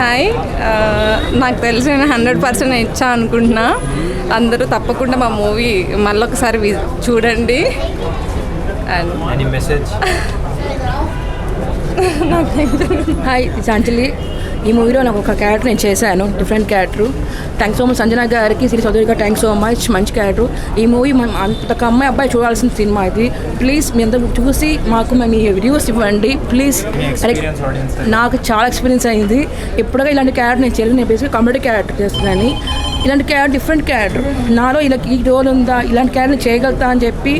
Hi. నాకు తెలిసి నేను హండ్రెడ్ పర్సెంట్ ఇచ్చా అనుకుంటున్నా. అందరూ తప్పకుండా మా మూవీ మళ్ళొకసారి చూడండి. And message hi it's Anjali ఈ మూవీలో నాకు ఒక క్యారెక్టర్ నేను చేశాను different character thanks so much Sanjana గారికి Shri Chowdary garu thanks so much మంచి క్యారెక్టర్ ఈ మూవీ మనం అంత అమ్మాయి అబ్బాయి చూడాల్సిన సినిమా ఇది. ప్లీజ్ మీ అందరూ చూసి మాకు మీ రివ్యూస్ ఇవ్వండి. ప్లీజ్ నాకు చాలా ఎక్స్పీరియన్స్ అయింది. ఎప్పుడుగా ఇలాంటి క్యారెక్టర్ నేను చేయలేదు. నేను బేసిక్గా కామెడీ క్యారెక్టర్ చేస్తున్నాను ఇలాంటి క్యారెక్టర్ డిఫరెంట్ క్యారెక్టర్ నాలో ఇలా ఈ రోల్ ఉందా? ఇలాంటి క్యారెక్టర్ చేయగలుగుతా అని చెప్పి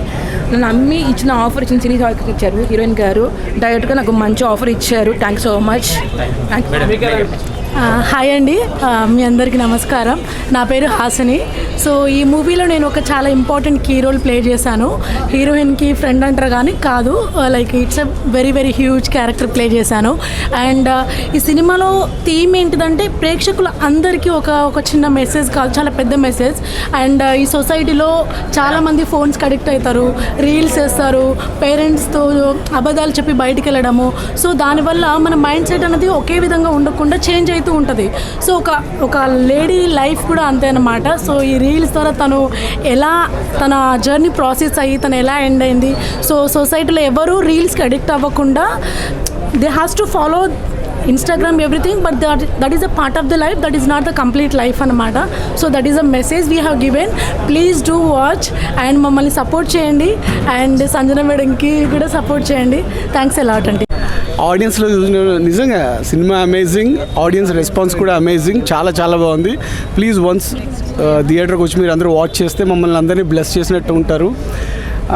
నన్ను నమ్మి ఇచ్చిన ఆఫర్ ఇచ్చిన సిరీస్ ఇచ్చారు. హీరోయిన్ గారు. డైరెక్ట్గా నాకు మంచి ఆఫర్ ఇచ్చారు. Thanks so much thank hi అండి. మీ అందరికీ నమస్కారం. నా పేరు హాసిని. సో ఈ మూవీలో నేను ఒక చాలా ఇంపార్టెంట్ కీ రోల్ ప్లే చేశాను. హీరోయిన్కి ఫ్రెండ్ అంటారు కానీ కాదు. Like it's a very very huge character play చేశాను. అండ్ ఈ సినిమాలో థీమ్ ఏంటిదంటే ప్రేక్షకులు అందరికీ ఒక ఒక చిన్న మెసేజ్ కాదు చాలా పెద్ద మెసేజ్. అండ్ ఈ సొసైటీలో చాలామంది ఫోన్స్కి అడిక్ట్ అవుతారు. రీల్స్ వేస్తారు. పేరెంట్స్తో అబద్ధాలు చెప్పి బయటికి వెళ్ళడము. సో దానివల్ల మన మైండ్ సెట్ అనేది ఒకే విధంగా ఉండకుండా చేంజ్ అవుతూ ఉంటుంది. సో ఒక ఒక లేడీ లైఫ్ కూడా అంతే అనమాట సో ఈ రీల్స్ ద్వారా తను ఎలా తన జర్నీ ప్రాసెస్ అయ్యి తను ఎలా ఎండ్ అయింది. సో సొసైటీలో ఎవరు రీల్స్కి అడిక్ట్ అవ్వకుండా they has to follow Instagram everything but that that is a part of the life that is not the complete life అనమాట so that is a message we have given. Please do watch and మమ్మల్ని support చేయండి. And Sanjana మేడంకి కూడా support చేయండి. Thanks allot అండి. ఆడియన్స్లో చూసిన నిజంగా సినిమా అమేజింగ్ ఆడియన్స్ రెస్పాన్స్ కూడా అమేజింగ్ చాలా చాలా బాగుంది. ప్లీజ్ వన్స్ థియేటర్కి వచ్చి మీరు అందరూ వాచ్ చేస్తే మమ్మల్ని అందరినీ బ్లెస్ చేసినట్టు ఉంటారు.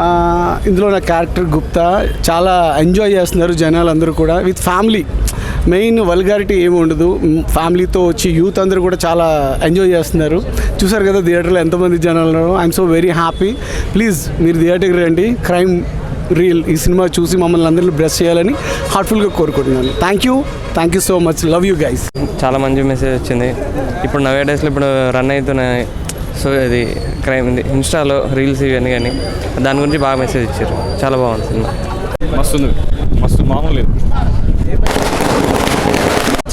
Uh, ఇందులో నా క్యారెక్టర్ గుప్తా చాలా ఎంజాయ్ చేస్తున్నారు జనాలు అందరూ కూడా. విత్ ఫ్యామిలీ మెయిన్ వల్గారిటీ ఏమి ఉండదు. ఫ్యామిలీతో వచ్చి యూత్ అందరూ కూడా చాలా ఎంజాయ్ చేస్తున్నారు. చూసారు కదా థియేటర్లో ఎంతమంది జనాలు I'm so very happy please మీరు థియేటర్కి రండి. క్రైమ్ రియల్ ఈ సినిమా చూసి మమ్మల్ని అందరినీ బ్లెస్ చేయాలని హార్ట్ఫుల్గా కోరుకుంటున్నాను. Thank you thank you so much love you guys చాలా మంచి మెసేజ్ వచ్చింది. ఇప్పుడు నవే డేస్లో ఇప్పుడు రన్ అవుతున్న సో ఇది క్రైమ్ ఇది ఇన్స్టాలో రీల్స్ ఇవన్నీ కానీ దాని గురించి బాగా మెసేజ్ ఇచ్చారు. చాలా బాగుంది సినిమా. మస్తు ఉంది. మస్తు మామూలు. లేదు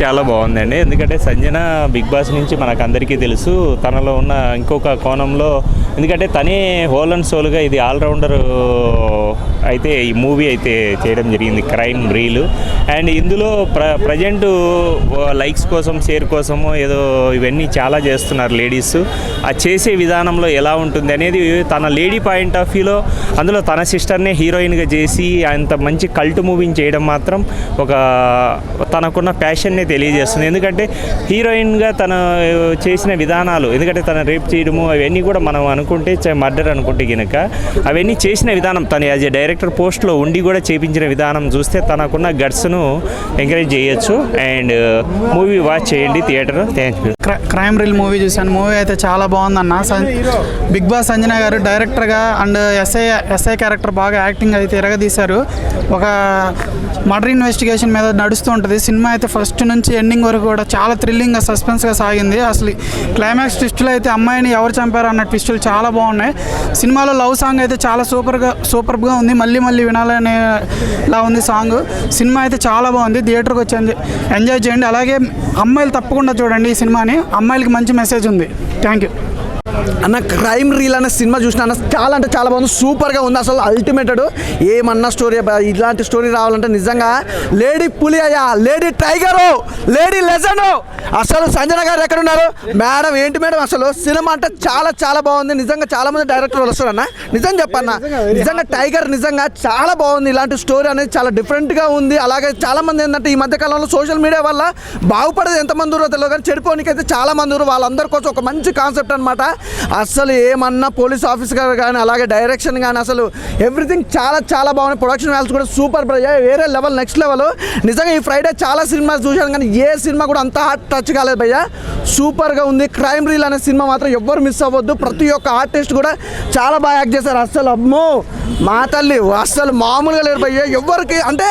చాలా బాగుందండి. ఎందుకంటే సంజన బిగ్ బాస్ నుంచి మనకు అందరికీ తెలుసు. తనలో ఉన్న ఇంకొక కోణంలో ఎందుకంటే తనే హోల్ అండ్ సోల్గా ఇది ఆల్రౌండర్ అయితే ఈ మూవీ అయితే చేయడం జరిగింది. Crime reel. అండ్ ఇందులో ప్ర ప్రజెంట్ లైక్స్ కోసం షేర్ కోసము ఏదో ఇవన్నీ చాలా చేస్తున్నారు లేడీస్. ఆ చేసే విధానంలో ఎలా ఉంటుంది అనేది తన లేడీ పాయింట్ ఆఫ్ వ్యూలో అందులో తన సిస్టర్నే హీరోయిన్గా చేసి అంత మంచి కల్ట్ మూవీని చేయడం మాత్రం ఒక తనకున్న ప్యాషన్ని తెలియజేస్తుంది. ఎందుకంటే హీరోయిన్గా తను చేసిన విధానాలు ఎందుకంటే తను రేప్ చేయడము అవన్నీ కూడా మనం అనుకుంటే మర్డర్ అనుకుంటే కనుక అవన్నీ చేసిన విధానం తను యాజ్ ఏ డైరెక్టర్ పోస్ట్లో ఉండి కూడా చేపించిన విధానం చూస్తే తనకున్న గట్స్ను ఎంకరేజ్ చేయొచ్చు. అండ్ మూవీ వాచ్ చేయండి theatre. Thank you crime reel movie చూశాను. మూవీ అయితే చాలా బాగుందన్న. బిగ్ బాస్ సంజన గారు డైరెక్టర్గా అండ్ ఎస్ఐ ఎస్ఐ క్యారెక్టర్ బాగా యాక్టింగ్ అయితే ఎరగదీశారు. ఒక మర్డర్ ఇన్వెస్టిగేషన్ మీద నడుస్తూ ఉంటుంది. సినిమా అయితే ఫస్ట్ నుంచి ఎండింగ్ వరకు కూడా చాలా థ్రిల్లింగ్గా సస్పెన్స్గా సాగింది. అసలు క్లైమాక్స్ ట్విస్టులు అయితే అమ్మాయిని ఎవరు చంపారు అన్న ట్విస్టులు చాలా బాగున్నాయి. సినిమాలో లవ్ సాంగ్ అయితే చాలా సూపర్గా సూపర్గా ఉంది. మళ్ళీ మళ్ళీ వినాలనే లా ఉంది సాంగ్ సినిమా అయితే చాలా బాగుంది. థియేటర్కి వచ్చి ఎంజాయ్ చేయండి. అలాగే అమ్మాయిలు తప్పకుండా చూడండి ఈ సినిమాని. అమ్మాయిలకి మంచి మెసేజ్ ఉంది. థ్యాంక్ యూ అన్న క్రైమ్ రీల్ అనే సినిమా చూసిన అన్న చాలా అంటే చాలా బాగుంది. సూపర్గా ఉంది. అసలు అల్టిమేటెడ్ ఏమన్నా స్టోరీ ఇలాంటి స్టోరీ రావాలంటే నిజంగా లేడీ పులి అయ్యా లేడీ టైగరు లేడీ లెజెండ్ అసలు సంజన గారు ఎక్కడున్నారు? మేడం ఏంటి మేడం అసలు? సినిమా అంటే చాలా చాలా బాగుంది. నిజంగా చాలా మంది డైరెక్టర్లు వస్తారన్న నిజం చెప్పన్న. నిజంగా టైగర్ నిజంగా చాలా బాగుంది. ఇలాంటి స్టోరీ అనేది చాలా డిఫరెంట్గా ఉంది. అలాగే చాలా మంది ఏంటంటే ఈ మధ్య కాలంలో సోషల్ మీడియా వల్ల బాగుపడేది ఎంతమంది ఉన్నారో తెలియదు కానీ చెడిపోనికి అయితే చాలా మంది ఉన్నారు. వాళ్ళందరి కోసం ఒక మంచి కాన్సెప్ట్ అనమాట అస్సలు ఏమన్నా పోలీస్ ఆఫీసర్ కానీ అలాగే డైరెక్షన్ కానీ అసలు ఎవ్రీథింగ్ చాలా చాలా బాగుంది ప్రొడక్షన్ వాల్స్ కూడా సూపర్ వేరే లెవెల్ నెక్స్ట్ లెవెల్ నిజంగా ఈ ఫ్రైడే చాలా సినిమా చూశాను కానీ ఏ సినిమా కూడా అంత హార్ట్ టచ్ కాలేదు భయ్య. సూపర్గా ఉంది. క్రైమ్ రీల్ అనే సినిమా మాత్రం ఎవ్వరు మిస్ అవ్వద్దు. ప్రతి ఒక్క ఆర్టిస్ట్ కూడా చాలా బాగా యాక్ట్ చేశారు. అస్సలు అమ్మో మా తల్లి అస్సలు మామూలుగా లేరు భయ్య. ఎవరికి అంటే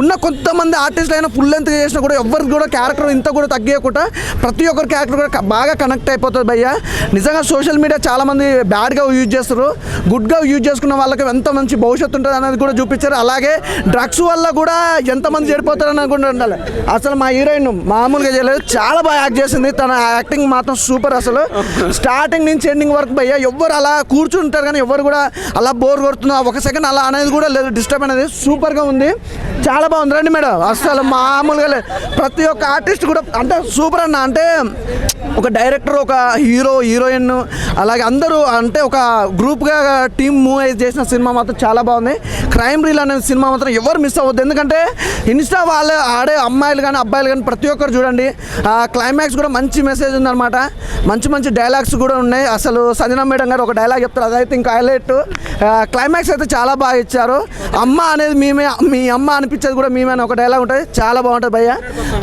ఉన్న కొంతమంది ఆర్టిస్టులు అయినా ఫుల్ లెంత్ చేసినా కూడా ఎవరికి కూడా క్యారెక్టర్ ఇంత కూడా తగ్గకుండా ప్రతి ఒక్కరి క్యారెక్టర్ కూడా బాగా కనెక్ట్ అయిపోతుంది భయ్య. నిజంగా సోషల్ మీడియా చాలామంది బ్యాడ్గా యూజ్ చేస్తారు. గుడ్గా యూజ్ చేసుకున్న వాళ్ళకి ఎంత మంచి భవిష్యత్తు ఉంటుంది అనేది కూడా చూపించారు. అలాగే డ్రగ్స్ వల్ల కూడా ఎంతమంది చెడిపోతారు అని కూడా ఉండాలి. అసలు మా హీరోయిన్ మామూలుగా చేయలేదు. చాలా బాగా యాక్ట్ చేసింది. తన యాక్టింగ్ మాత్రం సూపర్ అసలు. స్టార్టింగ్ నుంచి ఎండింగ్ వరకు భయ్య ఎవ్వరు అలా కూర్చుంటారు కానీ ఎవరు కూడా అలా బోర్ కొడుతుందో ఒక సెకండ్ అలా అనేది కూడా లేదు. డిస్టర్బ్ అనేది సూపర్గా ఉంది. చాలా బాగుంది. రండి మేడం. అసలు మామూలుగా లేదు. ప్రతి ఒక్క ఆర్టిస్ట్ కూడా అంటే సూపర్ అన్న. అంటే ఒక డైరెక్టర్ ఒక హీరో హీరోయిన్ అలాగే అందరూ అంటే ఒక గ్రూప్గా టీమ్ మూవ్ చేసిన సినిమా మాత్రం చాలా బాగుంది. క్రైమ్ రీల్ అనే సినిమా మాత్రం ఎవరు మిస్ అవ్వద్దు. ఎందుకంటే ఇన్స్టా వాళ్ళు ఆడే అమ్మాయిలు కానీ అబ్బాయిలు కానీ ప్రతి ఒక్కరు చూడండి. ఆ క్లైమాక్స్ కూడా మంచి మెసేజ్ ఉందన్నమాట. మంచి మంచి డైలాగ్స్ కూడా ఉన్నాయి. అసలు సంజన మేడం గారు ఒక డైలాగ్ చెప్తారు. అదైతే ఇంకా హైలైట్. క్లైమాక్స్ అయితే చాలా బాగా ఇచ్చారు. అమ్మ అనేది మేమే మీ అమ్మ అనిపించేది కూడా మేమే అని ఒక డైలాగ్ ఉంటుంది. చాలా బాగుంటుంది భయ్య.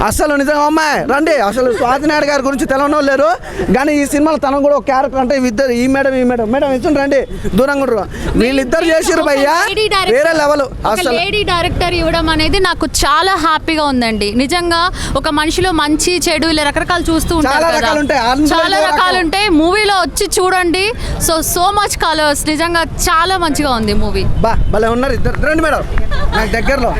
అసలు నిజంగా అమ్మాయి రండి. అసలు స్వాతినాయుడు గారి గురించి తెలవనో లేరు. కానీ ఈ సినిమాలో తను కూడా ఒక క్యారెక్టర్ అంటే ఇద్దరు ఈ మేడం ఈ మేడం. మేడం ఇచ్చుండ్రు రండి. దూరంగా ఉండరు. వీళ్ళిద్దరు చేసిరు భయ్య. లేడీ డైరెక్టర్- వేరే లెవెల్ ఒక అసలు లేడీ డైరెక్టర్ ఇవ్వడం అనేది నాకు చాలా హ్యాపీగా ఉందండి. నిజంగా ఒక మనిషిలో మంచి చెడు ఇలా రకరకాలు చూస్తూ ఉంటారు చాలా. రకాలు ఉంటాయి. అందులో చాలా రకాలు రకం. ఉంటాయి మూవీలో వచ్చి చూడండి. సో సో మచ్ కలర్స్ నిజంగా చాలా మంచిగా ఉంది మూవీ బా భలే ఉన్నారు ఇద్దరు. రండి మేడం. నాకు దగ్గరలో.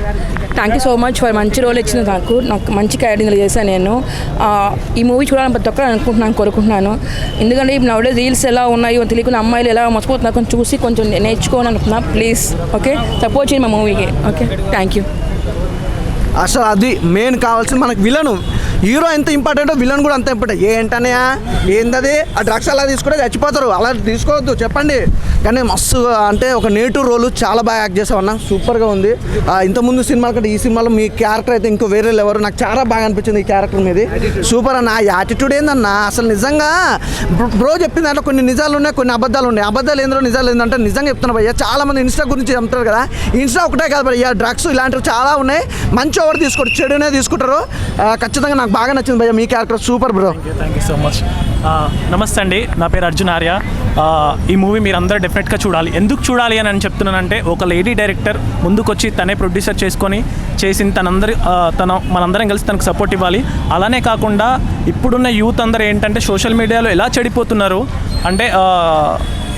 Thank you so much for మంచి రోల్ ఇచ్చిన నాకు. నాకు మంచి క్యారెక్టర్ చేశాను నేను. ఆ, ఈ మూవీ చూడాలని ప్రతి ఒక్కరు అనుకుంటున్నాను కోరుకుంటున్నాను. ఎందుకంటే ఇప్పుడు నవడే రీల్స్ ఎలా ఉన్నాయో తెలియకుండా అమ్మాయిలు ఎలా మర్చిపోతున్నారు కొంచెం చూసి కొంచెం నేర్చుకోవాలని అనుకుంటున్నా. ప్లీజ్ ఓకే సపోర్ట్ చేయండి మా మూవీకి ఓకే థ్యాంక్ యూ అసలు అది మెయిన్ కావాల్సింది మనకు విలను హీరో ఎంత ఇంపార్టెంటో విలన్ కూడా అంత ఇంపార్టెంట్. ఏంటనయా ఏందది? ఆ డ్రగ్స్ అలా తీసుకుంటే చచ్చిపోతారు. అలా తీసుకోవద్దు చెప్పండి. కానీ మస్తు అంటే ఒక నేటివ్ రోల్ చాలా బాగా యాక్ట్ చేసావు అన్న సూపర్గా ఉంది. ఇంతకుముందు సినిమాల కంటే ఈ సినిమాలో మీ క్యారెక్టర్ అయితే ఇంకో వేరే లెవరు నాకు చాలా బాగా అనిపించింది ఈ క్యారెక్టర్ మీది. సూపర్ అన్న. యాటిట్యూడ్ ఏందన్న? అసలు నిజంగా బ్రో- బ్రో చెప్పిన దాంట్లో కొన్ని నిజాలు ఉన్నాయి కొన్ని అబద్ధాలు ఉన్నాయి. అబద్ధాలు ఏందో నిజాలు ఏంటంటే నిజంగా చెప్తున్నా భయ్య. చాలా మంది ఇన్స్టా గురించి చెప్తారు కదా. ఇన్స్టా ఒకటే కాదు భయ్య. డ్రగ్స్ ఇలాంటివి చాలా ఉన్నాయి. మంచి ఎవరు తీసుకుంటారు చెడునే తీసుకుంటారు. ఖచ్చితంగా నాకు బాగా నచ్చింది భయ్య మీ character super bro thank you so much నమస్తే అండి నా పేరు అర్జున్ ఆర్య. ఈ మూవీ మీరు అందరూ డెఫినెట్గా చూడాలి. ఎందుకు చూడాలి అని అని చెప్తున్నానంటే ఒక లేడీ డైరెక్టర్ ముందుకొచ్చి తనే ప్రొడ్యూసర్ చేసుకొని చేసిన తనందరి తన మనందరం కలిసి తనకు సపోర్ట్ ఇవ్వాలి. అలానే కాకుండా ఇప్పుడున్న యూత్ అందరూ ఏంటంటే సోషల్ మీడియాలో ఎలా చెడిపోతున్నారు? అంటే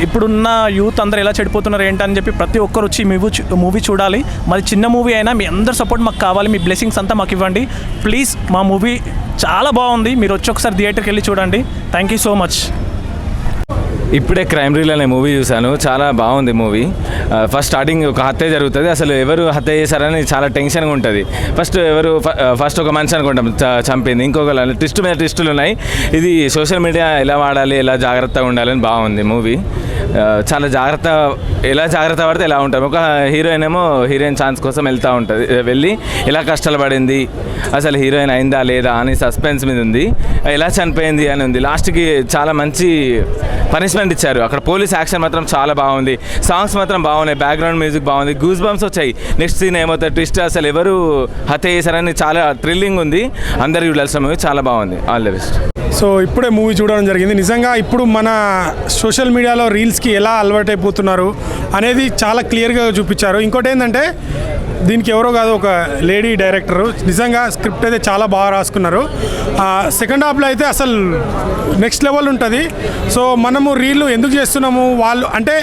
ఇప్పుడున్న యూత్ అందరూ ఎలా చెడిపోతున్నారు ఏంటని చెప్పి ప్రతి ఒక్కరు వచ్చి మూవీ మూవీ చూడాలి. మరి చిన్న మూవీ అయినా మీ అందరు సపోర్ట్ మాకు కావాలి మీ బ్లెస్సింగ్స్ అంతా మాకు ఇవ్వండి. ప్లీజ్ మా మూవీ చాలా బాగుంది. మీరు వచ్చి ఒకసారి థియేటర్కి వెళ్ళి చూడండి. థ్యాంక్ యూ సో మచ్ ఇప్పుడే క్రైమ్ రీల్ అనే మూవీ చూశాను. చాలా బాగుంది మూవీ ఫస్ట్ స్టార్టింగ్ ఒక హత్య జరుగుతుంది. అసలు ఎవరు హత్య చేశారని చాలా టెన్షన్గా ఉంటుంది. ఫస్ట్ ఎవరు ఫస్ట్ ఒక మనిషి అనుకుంటాం చ- చంపింది. ఇంకొక ట్విస్ట్ మీద ట్విస్టులు ఉన్నాయి. ఇది సోషల్ మీడియా ఎలా వాడాలి ఎలా జాగ్రత్తగా ఉండాలని బాగుంది మూవీ చాలా జాగ్రత్త ఎలా జాగ్రత్త పడితే ఎలా ఉంటాం. ఒక హీరోయిన్ ఏమో హీరోయిన్ ఛాన్స్ కోసం వెళ్తూ ఉంటుంది. వెళ్ళి ఎలా కష్టాలు పడింది అసలు హీరోయిన్ అయిందా లేదా అని సస్పెన్స్ మీద ఉంది. ఎలా చనిపోయింది అని ఉంది. లాస్ట్కి చాలా మంచి పనిష్మెంట్ ఇచ్చారు. అక్కడ పోలీస్ యాక్షన్ మాత్రం చాలా బాగుంది. సాంగ్స్ మాత్రం బాగున్నాయి. బ్యాక్గ్రౌండ్ మ్యూజిక్ బాగుంది. గూస్ బంప్స్ వచ్చాయి. నెక్స్ట్ సీన్ ఏమవుతుంది? ట్విస్ట్ అసలు ఎవరు హత్య చేశారని చాలా థ్రిల్లింగ్ ఉంది. అందరూ చూడాల్సిన మూవీ చాలా బాగుంది. ఆల్ ద బెస్ట్ సో ఇప్పుడే మూవీ చూడడం జరిగింది. నిజంగా ఇప్పుడు మన సోషల్ మీడియాలో రీల్స్కి ఎలా అలవాటైపోతున్నారు అనేది చాలా క్లియర్గా చూపించారు. ఇంకోటి ఏంటంటే దీనికి ఎవరో కాదు ఒక లేడీ డైరెక్టర్. నిజంగా స్క్రిప్ట్ అయితే చాలా బాగా రాసుకున్నారు. సెకండ్ హాఫ్లో అయితే అసలు నెక్స్ట్ లెవెల్ ఉంటుంది. సో మనము రీళ్ళు ఎందుకు చేస్తున్నాము? వాళ్ళు అంటే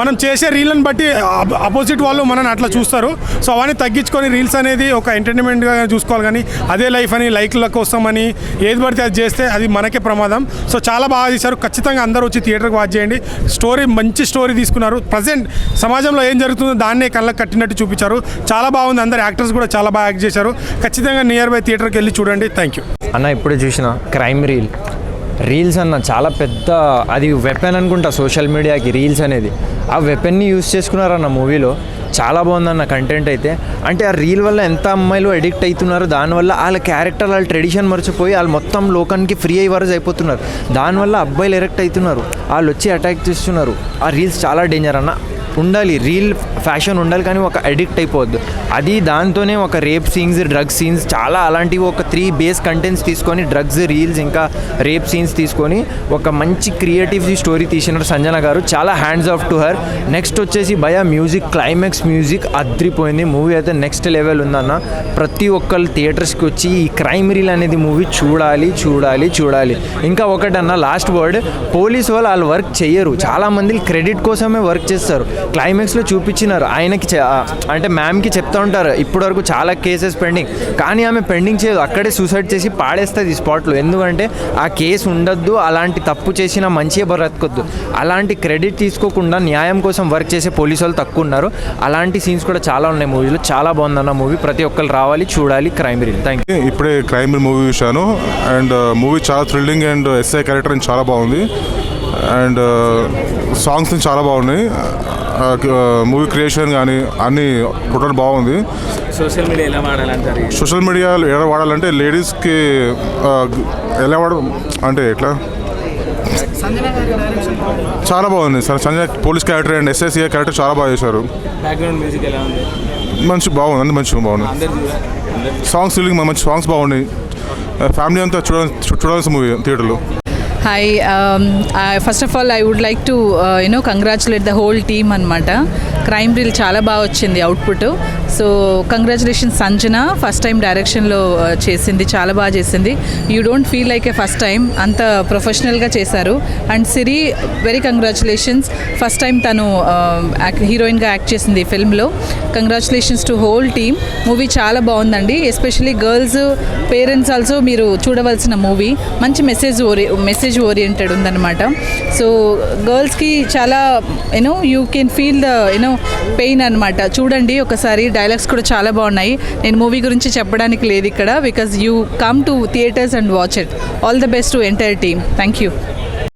మనం చేసే రీల్ని బట్టి అపోజిట్ వాళ్ళు మనని అట్లా చూస్తారు. సో అవన్నీ తగ్గించుకొని రీల్స్ అనేది ఒక ఎంటర్టైన్మెంట్గా చూసుకోవాలి. కానీ అదే లైఫ్ అని లైక్ల కోసం అని ఏది పడితే అది చేస్తే అది మనకే ప్రమాదం. సో చాలా బాగా తీశారు. ఖచ్చితంగా అందరూ వచ్చి థియేటర్కి వాచ్ చేయండి. స్టోరీ మంచి స్టోరీ తీసుకున్నారు. ప్రజెంట్ సమాజంలో ఏం జరుగుతుందో దాన్నే కళ్ళకు కట్టినట్టు చూపించారు. చాలా బాగుంది. అందరు యాక్టర్స్ కూడా చాలా బాగా యాక్ట్ చేశారు. ఖచ్చితంగా నియర్ బై థియేటర్కి వెళ్ళి చూడండి. థ్యాంక్ యూ అన్న ఇప్పుడు చూసిన క్రైమ్ రీల్. రీల్స్ అన్న చాలా పెద్ద అది వెపన్ అనుకుంటా సోషల్ మీడియాకి రీల్స్ అనేది. ఆ వెపన్ని యూస్ చేసుకున్నారన్న మూవీలో చాలా బాగుందన్న కంటెంట్ అయితే. అంటే ఆ రీల్ వల్ల ఎంత అమ్మాయిలు అడిక్ట్ అవుతున్నారు దానివల్ల వాళ్ళ క్యారెక్టర్ వాళ్ళ ట్రెడిషన్ మర్చిపోయి వాళ్ళు మొత్తం లోకానికి ఫ్రీ అయ్యి వరకు అయిపోతున్నారు. దానివల్ల అబ్బాయిలు ఎరెక్ట్ అవుతున్నారు. వాళ్ళు వచ్చి అటాక్ చేస్తున్నారు. ఆ రీల్స్ చాలా డేంజర్ అన్న. ఉండాలి. రీల్ ఫ్యాషన్ ఉండాలి కానీ ఒక అడిక్ట్ అయిపోవద్దు. అది దాంతోనే ఒక రేప్ సీన్స్ డ్రగ్ సీన్స్ చాలా అలాంటివి ఒక త్రీ బేస్ కంటెంట్స్ తీసుకొని డ్రగ్స్ రీల్స్ ఇంకా రేప్ సీన్స్ తీసుకొని ఒక మంచి క్రియేటివ్ స్టోరీ తీసినారు సంజన గారు. చాలా hands off to her next వచ్చేసి భయ మ్యూజిక్ క్లైమాక్స్ మ్యూజిక్ అద్రిపోయింది. మూవీ అయితే నెక్స్ట్ లెవెల్ ఉందన్న. ప్రతి ఒక్కళ్ళు థియేటర్స్కి వచ్చి ఈ క్రైమ్ రీల్ అనేది మూవీ చూడాలి చూడాలి చూడాలి. ఇంకా ఒకటన్న లాస్ట్ వర్డ్ పోలీస్ వాళ్ళు వాళ్ళు వర్క్ చేయరు చాలామంది క్రెడిట్ కోసమే వర్క్ చేస్తారు. క్లైమాక్స్లో చూపించినారు. ఆయనకి అంటే మ్యామ్కి చెప్తా ఉంటారు. ఇప్పటివరకు చాలా కేసెస్ పెండింగ్. కానీ ఆమె పెండింగ్ చేయదు. అక్కడే సూసైడ్ చేసి పాడేస్తుంది స్పాట్లో. ఎందుకంటే ఆ కేసు ఉండొద్దు. అలాంటి తప్పు చేసినా మంచిగా బ్రతకొద్దు. అలాంటి క్రెడిట్ తీసుకోకుండా న్యాయం కోసం వర్క్ చేసే పోలీసు వాళ్ళు తక్కువ ఉన్నారు. అలాంటి సీన్స్ కూడా చాలా ఉన్నాయి మూవీలో. చాలా బాగుందన్న మూవీ. ప్రతి ఒక్కరు రావాలి చూడాలి. క్రైమ్ రీల్ థ్యాంక్ యూ ఇప్పుడే క్రైమ్ మూవీ చూశాను. అండ్ మూవీ చాలా థ్రిల్లింగ్ అండ్ ఎస్ఐ క్యారెక్టర్ చాలా బాగుంది. అండ్ సాంగ్స్ చాలా బాగున్నాయి. మూవీ క్రియేషన్ కానీ అన్నీ టోటల్ బాగుంది. సోషల్ మీడియా ఎలా వాడాలంటారు? సోషల్ మీడియా ఎలా వాడాలంటే లేడీస్కి ఎలా వాడ అంటే ఎట్లా? చాలా బాగుంది. Sir Sanjay police character and SSC character చాలా బాగా చేశారు. బ్యాక్గ్రౌండ్ మ్యూజిక్ ఎలా ఉంది? మంచి బాగుంది. అన్ని మంచిగా బాగుంది సాంగ్స్ ఫీలింగ్ మంచి సాంగ్స్ బాగున్నాయి. ఫ్యామిలీ అంతా చూడ చూడాల్సిన మూవీ థియేటర్లో hi first of all I would like to you know congratulate the whole team అనమాట క్రైమ్ రీల్ చాలా బాగా వచ్చింది output so congratulation Sanjana. First time డైరెక్షన్లో చేసింది చాలా బాగా చేసింది. You don't feel like a first time అంత ప్రొఫెషనల్గా చేశారు. And Siri very congratulations first time తను um, హీరోయిన్గా యాక్ట్ చేసింది ఈ ఫిల్మ్లో congratulations to whole team movie చాలా బాగుందండి. ఎస్పెషలీ గర్ల్స్ పేరెంట్స్ ఆల్సో మీరు చూడవలసిన మూవీ మంచి మెసేజ్ ఓరి మెసేజ్ ఓరియంటెడ్ ఉందన్నమాట సో గర్ల్స్కి చాలా you know you can feel the you know pain అనమాట చూడండి ఒకసారి డైలాగ్స్ కూడా చాలా బాగున్నాయి. నేను మూవీ గురించి చెప్పడానికి లేదు ఇక్కడ because you come to theatres and watch it all the best to entire team thank you